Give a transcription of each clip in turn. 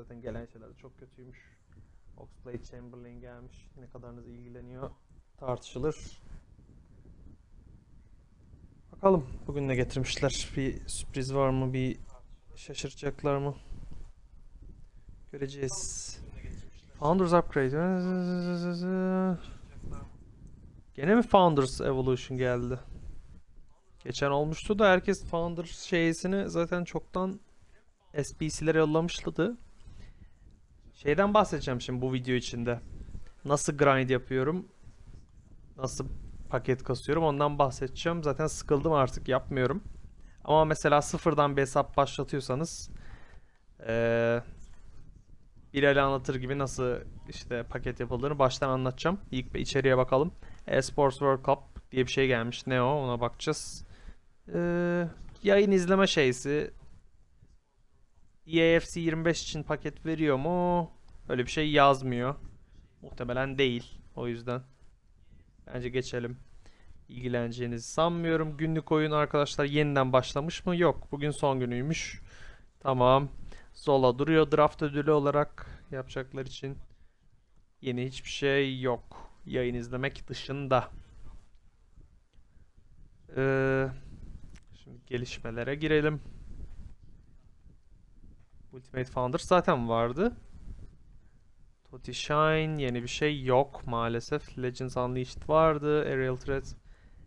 Zaten gelen şeyler de çok kötüymüş. Oxlade Chamberlain gelmiş. Ne kadarınız ilgileniyor tartışılır. Bakalım bugün ne getirmişler. Bir sürpriz var mı? Bir şaşırtacaklar mı? Göreceğiz. Founders Upgrade. Gene mi Founders Evolution geldi? Geçen olmuştu da herkes Founder şeysini zaten çoktan SBC'lere yollamıştı. Şeyden bahsedeceğim şimdi bu video içinde. Nasıl grind yapıyorum? Nasıl paket kasıyorum? Ondan bahsedeceğim. Zaten sıkıldım artık yapmıyorum. Ama mesela sıfırdan bir hesap başlatıyorsanız eee bir ele anlatır gibi nasıl işte paket yapıldığını baştan anlatacağım. İlk bir içeriye bakalım. Esports World Cup diye bir şey gelmiş. Ne o? Ona bakacağız. Ee, yayın izleme şeysi. EAFC 25 için paket veriyor mu? Öyle bir şey yazmıyor. Muhtemelen değil. O yüzden. Bence geçelim. İlgileneceğinizi sanmıyorum. Günlük oyun arkadaşlar yeniden başlamış mı? Yok. Bugün son günüymüş. Tamam. Zola duruyor draft ödülü olarak yapacaklar için. Yeni hiçbir şey yok. Yayın izlemek dışında. Ee, şimdi gelişmelere girelim. Ultimate Founders zaten vardı. Toti Shine yeni bir şey yok maalesef. Legends Unleashed vardı. Aerial Threat.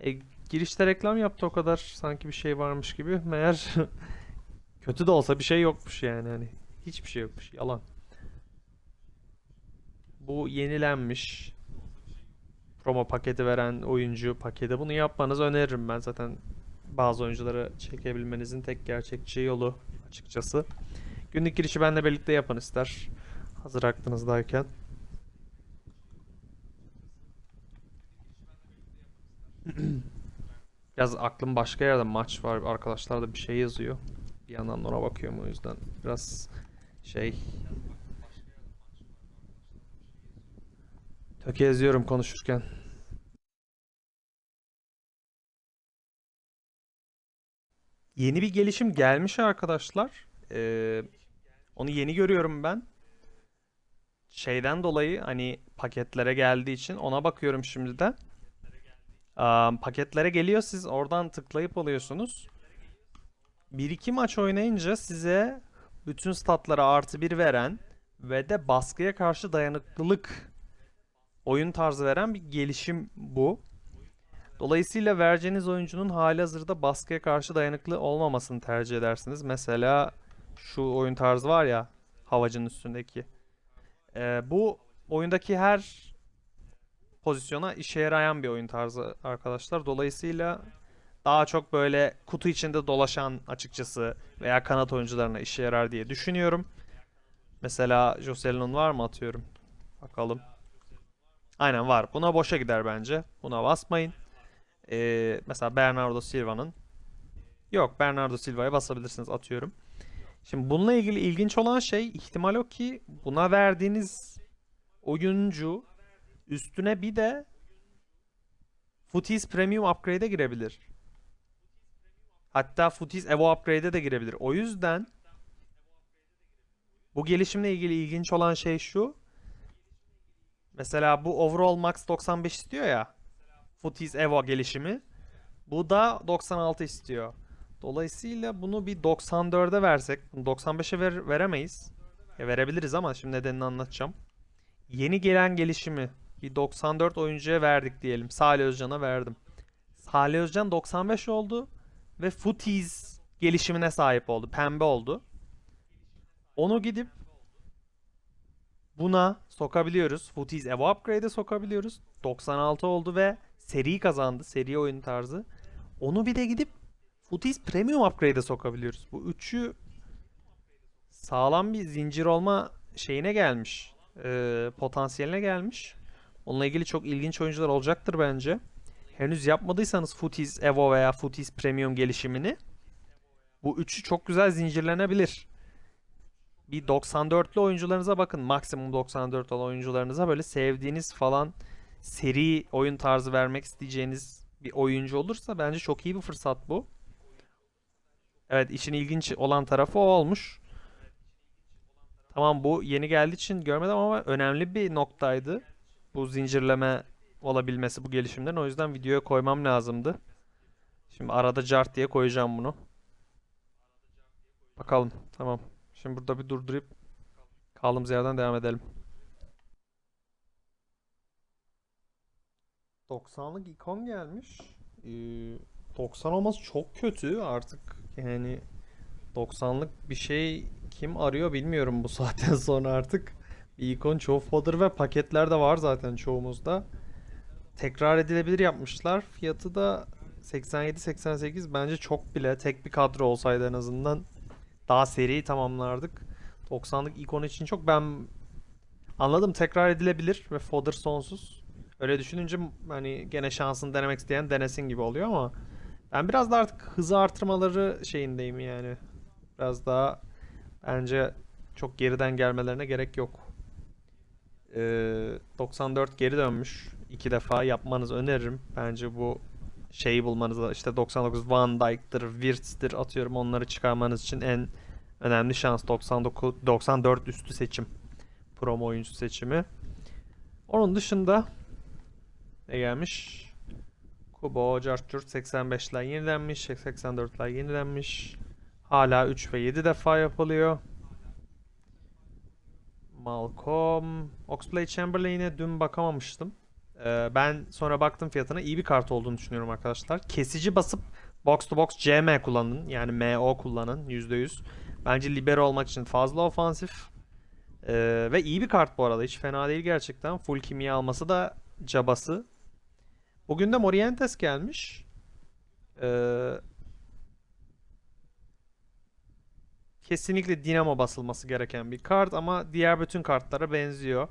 E, girişte reklam yaptı o kadar sanki bir şey varmış gibi. Meğer kötü de olsa bir şey yokmuş yani hani. Hiçbir şey yokmuş. Yalan. Bu yenilenmiş. Promo paketi veren oyuncu paketi. Bunu yapmanızı öneririm ben zaten. Bazı oyuncuları çekebilmenizin tek gerçekçi yolu açıkçası. Günlük girişi benimle birlikte yapın ister. Hazır aklınızdayken. Biraz aklım başka yerde maç var. Arkadaşlar da bir şey yazıyor. Bir yandan ona bakıyorum o yüzden biraz şey tökezliyorum konuşurken. Yeni bir gelişim gelmiş arkadaşlar. Ee, onu yeni görüyorum ben. Şeyden dolayı hani paketlere geldiği için ona bakıyorum şimdi de. Am, paketlere geliyor siz oradan tıklayıp alıyorsunuz. 1-2 maç oynayınca size bütün statlara artı 1 veren ve de baskıya karşı dayanıklılık oyun tarzı veren bir gelişim bu. Dolayısıyla vereceğiniz oyuncunun halihazırda baskıya karşı dayanıklı olmamasını tercih edersiniz. Mesela şu oyun tarzı var ya havacının üstündeki. Ee, bu oyundaki her pozisyona işe yarayan bir oyun tarzı arkadaşlar. Dolayısıyla daha çok böyle kutu içinde dolaşan açıkçası veya kanat oyuncularına işe yarar diye düşünüyorum. Mesela Joselin'in var mı atıyorum. Bakalım. Aynen var. Buna boşa gider bence. Buna basmayın. Ee, mesela Bernardo Silva'nın Yok Bernardo Silva'ya basabilirsiniz atıyorum. Şimdi bununla ilgili ilginç olan şey ihtimal o ki buna verdiğiniz oyuncu üstüne bir de Footies Premium Upgrade'e girebilir. Hatta Footies Evo Upgrade'e de girebilir. O yüzden bu gelişimle ilgili ilginç olan şey şu. Mesela bu Overall Max 95 istiyor ya. Footies Evo gelişimi. Bu da 96 istiyor. Dolayısıyla bunu bir 94'e versek, bunu 95'e ver, veremeyiz. Ya verebiliriz ama şimdi nedenini anlatacağım. Yeni gelen gelişimi bir 94 oyuncuya verdik diyelim. Salih Özcan'a verdim. Salih Özcan 95 oldu ve Footies gelişimine sahip oldu. Pembe oldu. Onu gidip buna sokabiliyoruz. Footies Evo Upgrade'e sokabiliyoruz. 96 oldu ve seri kazandı. Seri oyun tarzı. Onu bir de gidip Footies Premium Upgrade'e sokabiliyoruz. Bu üçü sağlam bir zincir olma şeyine gelmiş. Ee, potansiyeline gelmiş. Onunla ilgili çok ilginç oyuncular olacaktır bence. Henüz yapmadıysanız Footies Evo veya Footies Premium gelişimini bu üçü çok güzel zincirlenebilir. Bir 94'lü oyuncularınıza bakın. Maksimum 94 olan oyuncularınıza böyle sevdiğiniz falan seri oyun tarzı vermek isteyeceğiniz bir oyuncu olursa bence çok iyi bir fırsat bu. Evet işin ilginç olan tarafı o olmuş. Tamam bu yeni geldiği için görmedim ama önemli bir noktaydı. Bu zincirleme olabilmesi bu gelişimlerin. O yüzden videoya koymam lazımdı. Şimdi arada cart diye koyacağım bunu. Bakalım. Tamam. Şimdi burada bir durdurup kaldığımız yerden devam edelim. 90'lık ikon gelmiş. Ee, 90 olması çok kötü artık. Yani 90'lık bir şey kim arıyor bilmiyorum bu saatten sonra artık. Bir ikon çoğu fodder ve paketlerde var zaten çoğumuzda. Tekrar edilebilir yapmışlar. Fiyatı da 87-88 bence çok bile. Tek bir kadro olsaydı en azından daha seri tamamlardık. 90'lık ikon için çok ben anladım tekrar edilebilir ve fodder sonsuz. Öyle düşününce hani gene şansını denemek isteyen denesin gibi oluyor ama ben biraz da artık hızı artırmaları şeyindeyim yani. Biraz daha bence çok geriden gelmelerine gerek yok. Ee, 94 geri dönmüş. İki defa yapmanızı öneririm. Bence bu şeyi bulmanız işte 99 Van Dijk'tır, Wirtz'tir atıyorum onları çıkarmanız için en önemli şans 99 94 üstü seçim. Promo oyuncu seçimi. Onun dışında ne gelmiş? Kubo, Cartürt 85'ler yenilenmiş, 84'ler yenilenmiş. Hala 3 ve 7 defa yapılıyor. Malcolm, Oxlade Chamberlain'e dün bakamamıştım. Ee, ben sonra baktım fiyatına iyi bir kart olduğunu düşünüyorum arkadaşlar. Kesici basıp box to box CM kullanın. Yani MO kullanın %100. Bence libero olmak için fazla ofansif. Ee, ve iyi bir kart bu arada. Hiç fena değil gerçekten. Full kimya alması da cabası. Bugün de Morientes gelmiş. Ee, kesinlikle dinamo basılması gereken bir kart ama diğer bütün kartlara benziyor.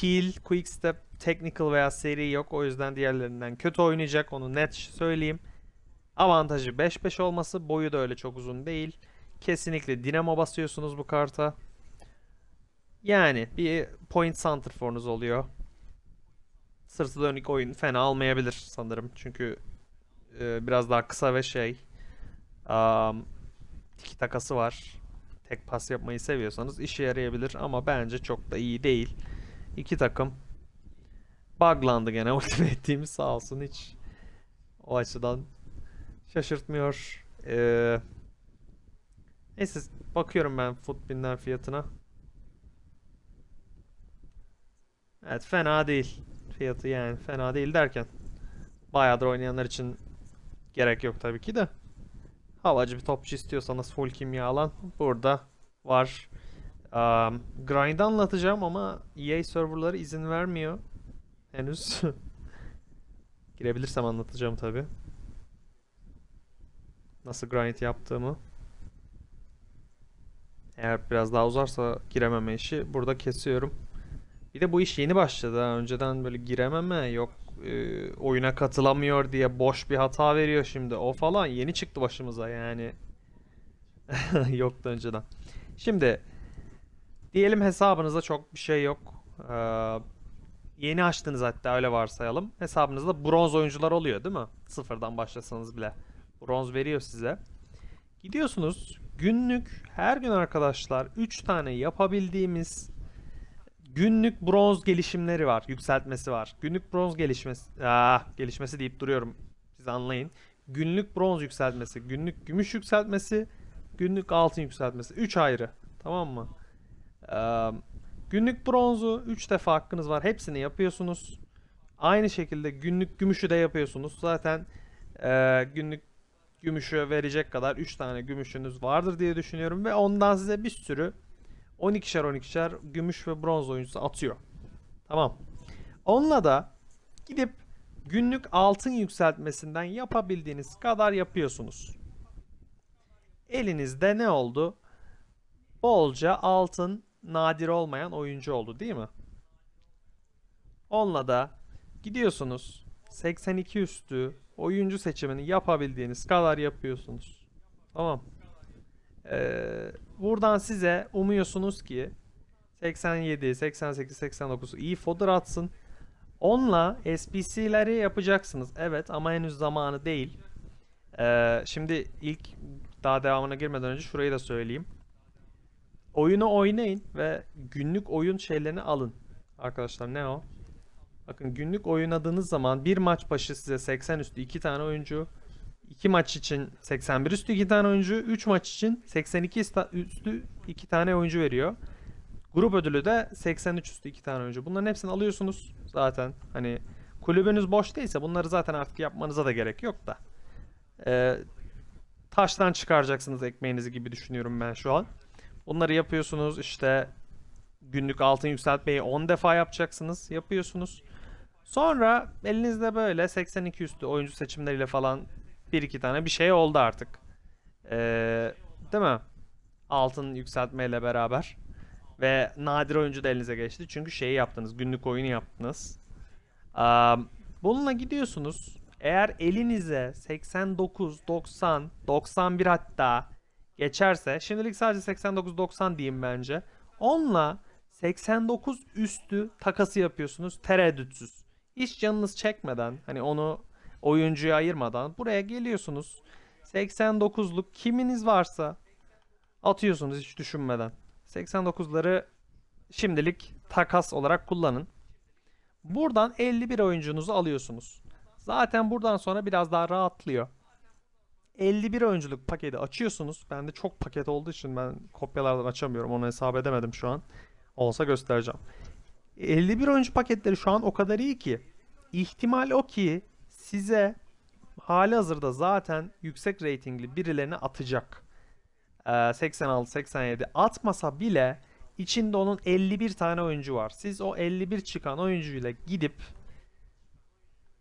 Peel, Quickstep, Technical veya seri yok. O yüzden diğerlerinden kötü oynayacak. Onu net söyleyeyim. Avantajı 5-5 olması. Boyu da öyle çok uzun değil. Kesinlikle dinamo basıyorsunuz bu karta. Yani bir point santrfor'unuz oluyor. Sırtı dönük oyun fena olmayabilir sanırım. Çünkü e, biraz daha kısa ve şey um, tiki takası var. Tek pas yapmayı seviyorsanız işe yarayabilir ama bence çok da iyi değil. İki takım buglandı gene Ultimate Team sağ olsun hiç o açıdan şaşırtmıyor. Ee, neyse bakıyorum ben Footbin'ler fiyatına. Evet fena değil. Fiyatı yani fena değil derken bayağıdır oynayanlar için gerek yok tabii ki de. Havacı bir topçu istiyorsanız full kimya alan burada var. Um, grind anlatacağım ama EA serverları izin vermiyor. Henüz. Girebilirsem anlatacağım tabii. Nasıl grind yaptığımı. Eğer biraz daha uzarsa girememe işi burada kesiyorum. Bir de bu iş yeni başladı. Önceden böyle girememe yok e, oyuna katılamıyor diye boş bir hata veriyor şimdi. O falan yeni çıktı başımıza yani. Yoktu önceden. Şimdi diyelim hesabınızda çok bir şey yok. Ee, yeni açtınız hatta öyle varsayalım. Hesabınızda bronz oyuncular oluyor değil mi? Sıfırdan başlasanız bile. Bronz veriyor size. Gidiyorsunuz günlük her gün arkadaşlar 3 tane yapabildiğimiz günlük bronz gelişimleri var. Yükseltmesi var. Günlük bronz gelişmesi. Ah, gelişmesi deyip duruyorum. Siz anlayın. Günlük bronz yükseltmesi, günlük gümüş yükseltmesi, günlük altın yükseltmesi. 3 ayrı. Tamam mı? Ee, günlük bronzu 3 defa hakkınız var. Hepsini yapıyorsunuz. Aynı şekilde günlük gümüşü de yapıyorsunuz. Zaten e, günlük gümüşü verecek kadar 3 tane gümüşünüz vardır diye düşünüyorum. Ve ondan size bir sürü 12'şer 12'şer gümüş ve bronz oyuncusu atıyor. Tamam. Onunla da gidip günlük altın yükseltmesinden yapabildiğiniz kadar yapıyorsunuz. Elinizde ne oldu? Bolca altın nadir olmayan oyuncu oldu değil mi? Onunla da gidiyorsunuz 82 üstü oyuncu seçimini yapabildiğiniz kadar yapıyorsunuz. Tamam. Ee, buradan size umuyorsunuz ki 87, 88, 89 iyi fodder atsın. Onunla SPC'leri yapacaksınız. Evet ama henüz zamanı değil. Ee, şimdi ilk daha devamına girmeden önce şurayı da söyleyeyim. oyunu oynayın ve günlük oyun şeylerini alın. Arkadaşlar ne o? Bakın günlük oynadığınız zaman bir maç başı size 80 üstü 2 tane oyuncu, 2 maç için 81 üstü 2 tane oyuncu, 3 maç için 82 ista- üstü 2 tane oyuncu veriyor. Grup ödülü de 83 üstü 2 tane oyuncu. Bunların hepsini alıyorsunuz zaten. Hani kulübünüz boş değilse bunları zaten artık yapmanıza da gerek yok da. Ee, taştan çıkaracaksınız ekmeğinizi gibi düşünüyorum ben şu an. Bunları yapıyorsunuz işte günlük altın yükseltmeyi 10 defa yapacaksınız. Yapıyorsunuz. Sonra elinizde böyle 82 üstü oyuncu seçimleriyle falan bir iki tane bir şey oldu artık. Ee, değil mi? Altın yükseltmeyle beraber. Ve nadir oyuncu da elinize geçti. Çünkü şeyi yaptınız. Günlük oyunu yaptınız. Am, bununla gidiyorsunuz. Eğer elinize 89, 90, 91 hatta geçerse şimdilik sadece 89, 90 diyeyim bence. Onunla 89 üstü takası yapıyorsunuz tereddütsüz. Hiç canınız çekmeden hani onu oyuncuya ayırmadan buraya geliyorsunuz. 89'luk kiminiz varsa atıyorsunuz hiç düşünmeden. 89'ları şimdilik takas olarak kullanın. Buradan 51 oyuncunuzu alıyorsunuz. Zaten buradan sonra biraz daha rahatlıyor. 51 oyunculuk paketi açıyorsunuz. Bende çok paket olduğu için ben kopyalardan açamıyorum. Onu hesap edemedim şu an. Olsa göstereceğim. 51 oyuncu paketleri şu an o kadar iyi ki. İhtimal o ki size hali hazırda zaten yüksek reytingli birilerini atacak. Ee, 86, 87 atmasa bile içinde onun 51 tane oyuncu var. Siz o 51 çıkan oyuncuyla gidip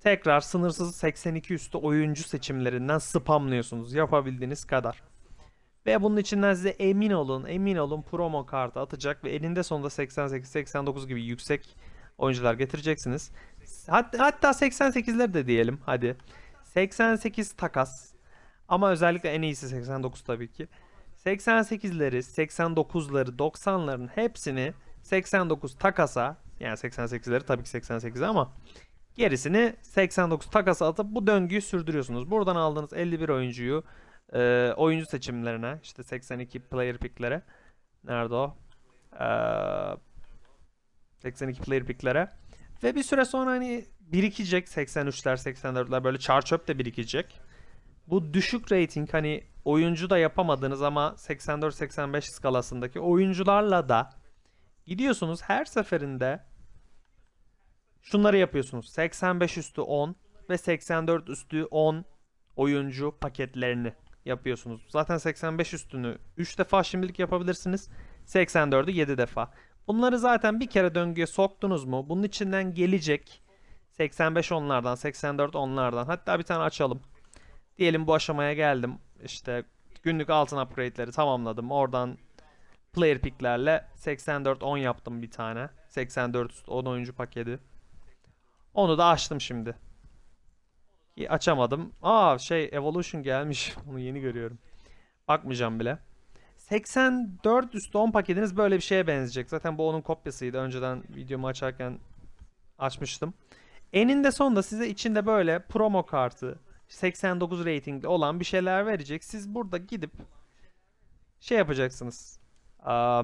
tekrar sınırsız 82 üstü oyuncu seçimlerinden spamlıyorsunuz yapabildiğiniz kadar. Ve bunun içinden size emin olun, emin olun promo kartı atacak ve elinde sonunda 88, 89 gibi yüksek oyuncular getireceksiniz. Hatta, hatta 88'ler de diyelim hadi. 88 takas. Ama özellikle en iyisi 89 tabii ki. 88'leri, 89'ları, 90'ların hepsini 89 takasa yani 88'leri tabii ki 88'e ama gerisini 89 takasa atıp bu döngüyü sürdürüyorsunuz. Buradan aldığınız 51 oyuncuyu e, oyuncu seçimlerine işte 82 player picklere nerede o? Ee, 82 player picklere ve bir süre sonra hani birikecek 83'ler 84'ler böyle çar çöp de birikecek. Bu düşük rating hani oyuncu da yapamadığınız ama 84-85 skalasındaki oyuncularla da gidiyorsunuz her seferinde şunları yapıyorsunuz. 85 üstü 10 ve 84 üstü 10 oyuncu paketlerini yapıyorsunuz. Zaten 85 üstünü 3 defa şimdilik yapabilirsiniz. 84'ü 7 defa. Bunları zaten bir kere döngüye soktunuz mu? Bunun içinden gelecek 85 onlardan, 84 onlardan. Hatta bir tane açalım. Diyelim bu aşamaya geldim. İşte günlük altın upgrade'leri tamamladım. Oradan player picklerle 84-10 yaptım bir tane. 84 üstü 10 oyuncu paketi. Onu da açtım şimdi. Açamadım. Aa şey Evolution gelmiş. Onu yeni görüyorum. Bakmayacağım bile. 84 üstü 10 paketiniz böyle bir şeye benzeyecek. Zaten bu onun kopyasıydı. Önceden videomu açarken açmıştım. Eninde sonunda size içinde böyle promo kartı 89 ratingli olan bir şeyler verecek. Siz burada gidip şey yapacaksınız. Aa,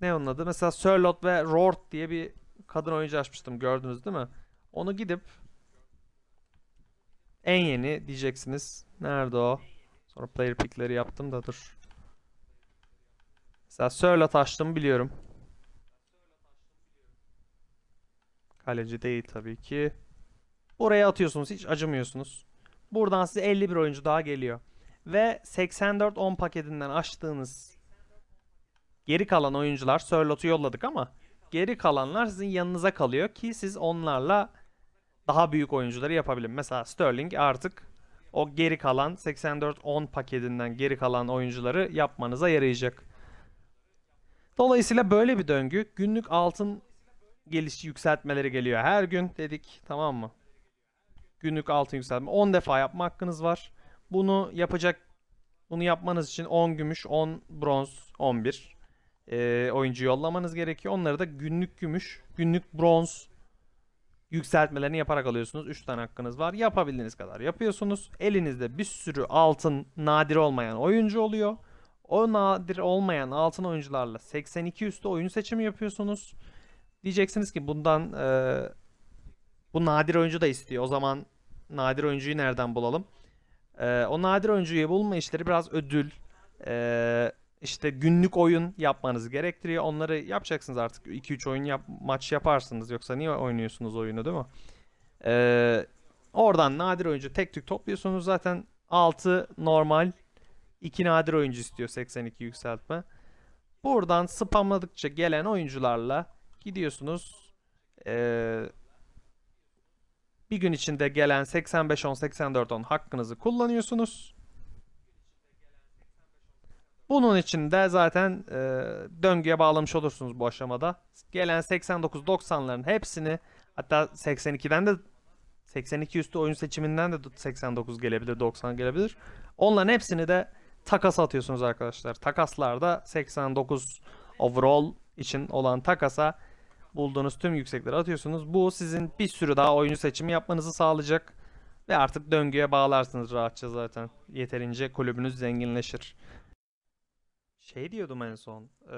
ne onun adı? Mesela Sörlot ve Rort diye bir kadın oyuncu açmıştım. Gördünüz değil mi? Onu gidip en yeni diyeceksiniz. Nerede o? Sonra player pickleri yaptım da dur. Mesela Sörlot açtım biliyorum. Kaleci değil tabii ki. Buraya atıyorsunuz hiç acımıyorsunuz. Buradan size 51 oyuncu daha geliyor. Ve 84-10 paketinden açtığınız geri kalan oyuncular Sörlot'u yolladık ama geri kalanlar sizin yanınıza kalıyor ki siz onlarla daha büyük oyuncuları yapabilin. Mesela Sterling artık o geri kalan 84-10 paketinden geri kalan oyuncuları yapmanıza yarayacak. Dolayısıyla böyle bir döngü. Günlük altın gelişi yükseltmeleri geliyor her gün dedik tamam mı? Günlük altın yükseltme 10 defa yapma hakkınız var. Bunu yapacak bunu yapmanız için 10 gümüş, 10 bronz, 11 e, oyuncu yollamanız gerekiyor. Onları da günlük gümüş, günlük bronz yükseltmelerini yaparak alıyorsunuz. 3 tane hakkınız var. Yapabildiğiniz kadar yapıyorsunuz. Elinizde bir sürü altın nadir olmayan oyuncu oluyor. O nadir olmayan altın oyuncularla 82 üstü oyun seçimi yapıyorsunuz. Diyeceksiniz ki bundan e, bu nadir oyuncu da istiyor. O zaman nadir oyuncuyu nereden bulalım? E, o nadir oyuncuyu bulma işleri biraz ödül, e, işte günlük oyun yapmanız gerektiriyor. Onları yapacaksınız artık. 2-3 oyun yap, maç yaparsınız. Yoksa niye oynuyorsunuz oyunu değil mi? E, oradan nadir oyuncu tek tük topluyorsunuz. Zaten 6 normal, 2 nadir oyuncu istiyor 82 yükseltme. Buradan spamladıkça gelen oyuncularla gidiyorsunuz. Ee, bir gün içinde gelen 85-10, 84-10 hakkınızı kullanıyorsunuz. Bunun için de zaten e, döngüye bağlamış olursunuz bu aşamada. Gelen 89-90'ların hepsini hatta 82'den de 82 üstü oyun seçiminden de 89 gelebilir, 90 gelebilir. Onların hepsini de takas atıyorsunuz arkadaşlar. Takaslarda 89 overall için olan takasa bulduğunuz tüm yüksekleri atıyorsunuz. Bu sizin bir sürü daha oyuncu seçimi yapmanızı sağlayacak. Ve artık döngüye bağlarsınız rahatça zaten. Yeterince kulübünüz zenginleşir. Şey diyordum en son. e,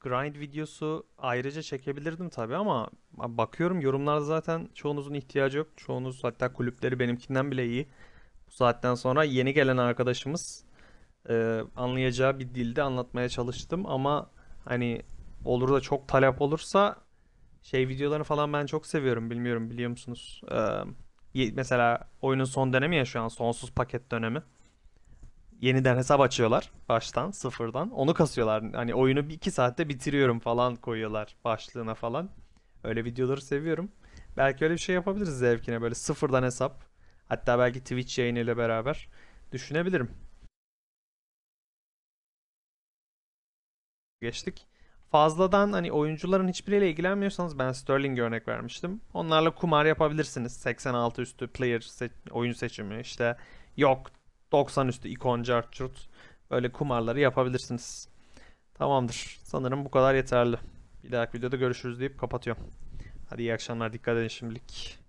grind videosu ayrıca çekebilirdim tabii ama bakıyorum yorumlarda zaten çoğunuzun ihtiyacı yok. Çoğunuz hatta kulüpleri benimkinden bile iyi. Bu saatten sonra yeni gelen arkadaşımız e, anlayacağı bir dilde anlatmaya çalıştım ama hani olur da çok talep olursa şey videolarını falan ben çok seviyorum. Bilmiyorum biliyor musunuz? E, mesela oyunun son dönemi ya şu an sonsuz paket dönemi. Yeniden hesap açıyorlar baştan sıfırdan. Onu kasıyorlar. Hani oyunu bir iki saatte bitiriyorum falan koyuyorlar başlığına falan. Öyle videoları seviyorum. Belki öyle bir şey yapabiliriz zevkine böyle sıfırdan hesap. Hatta belki Twitch yayınıyla beraber düşünebilirim. geçtik. Fazladan hani oyuncuların hiçbiriyle ilgilenmiyorsanız ben Sterling'e örnek vermiştim. Onlarla kumar yapabilirsiniz. 86 üstü player se- oyun seçimi işte yok 90 üstü ikon cart curt. Böyle kumarları yapabilirsiniz. Tamamdır. Sanırım bu kadar yeterli. Bir dahaki videoda görüşürüz deyip kapatıyorum. Hadi iyi akşamlar. Dikkat edin şimdilik.